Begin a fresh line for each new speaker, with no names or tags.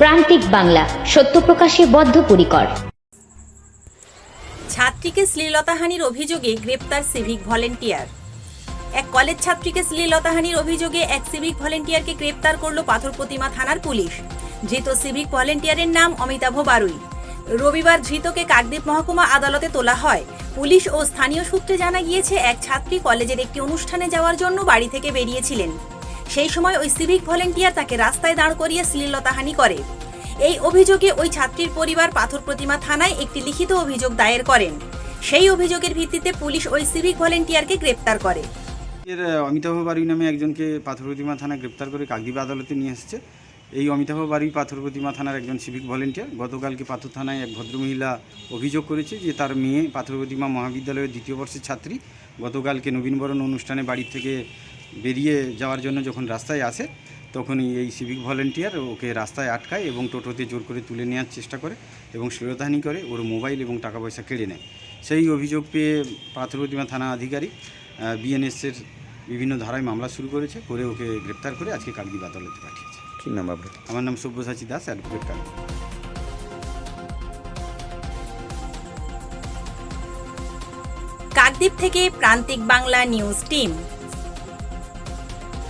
প্রান্তিক বাংলা, সত্য প্রকাশে বদ্ধপরিকর।
ছাত্রীকে শ্লীলতাহানির অভিযোগে গ্রেপ্তার সিভিক ভলেন্টিয়ার এক কলেজ ছাত্রীকে শ্লীলতাহানির অভিযোগে এক সিভিক ভলেন্টিয়ারকে গ্রেপ্তার করল পাথর প্রতিমা থানার পুলিশ। ধৃত সিভিক ভলেন্টিয়ারের নাম অমিতাভ বারুই। রবিবার ধৃতকে কাকদ্বীপ মহকুমা আদালতে তোলা হয়। পুলিশ ও স্থানীয় সূত্রে জানা গিয়েছে, এক ছাত্রী কলেজের একটি অনুষ্ঠানে যাওয়ার জন্য বাড়ি থেকে বেরিয়েছিলেন। সেই সময় ওই সিভিক ভলেন্টিয়ার তাকে রাস্তায় দাঁড় করিয়ে শ্লীলতাহানি করে। এই অভিযোগে ওই ছাত্রীর পরিবার পাথর প্রতিমা থানায় একটি লিখিত অভিযোগ দায়ের করেন। সেই অভিযোগের ভিত্তিতে পুলিশ ওই সিভিক ভলেন্টিয়ারকে গ্রেপ্তার করে।
এর অমিতাভ বাড়ি নামে একজনকে পাথর প্রতিমা থানায় গ্রেপ্তার করে কাকদ্বীপ আদালতে নিয়ে এসেছে। এই অমিতাভ বাড়ি পাথর প্রতিমা থানার একজন সিভিক ভলেন্টিয়ার গতকালকে পাথর থানায় এক ভদ্রমহিলা অভিযোগ করেছে যে তার মেয়ে পাথর প্রতিমা মহাবিদ্যালয়ের দ্বিতীয় বর্ষের ছাত্রী গতকালকে নবীনবরণ অনুষ্ঠানে বাড়ি থেকে বেরিয়ে যাওয়ার জন্য যখন রাস্তায় আসে তখনই এই সিভিক ভলেন্টিয়ার ওকে রাস্তায় আটকায় এবং টোটোতে জোর করে তুলে নেওয়ার চেষ্টা করে এবং শ্লীলতাহানি করে ওর মোবাইল এবং টাকা পয়সা কেড়ে নেয়। সেই অভিযোগ পেয়ে পাথর প্রতিমা থানা আধিকারিক বিএনএসের বিভিন্ন ধারায় মামলা শুরু করেছে করে ওকে গ্রেপ্তার করে আজকে কাকদ্বীপ আদালতে পাঠিয়েছে।
কী নাম আপনার?
আমার নাম সব্যসাচী দাস অ্যাডভোকেট কাকদ্বীপ।
কাকদ্বীপ থেকে প্রান্তিক বাংলা নিউজ টিম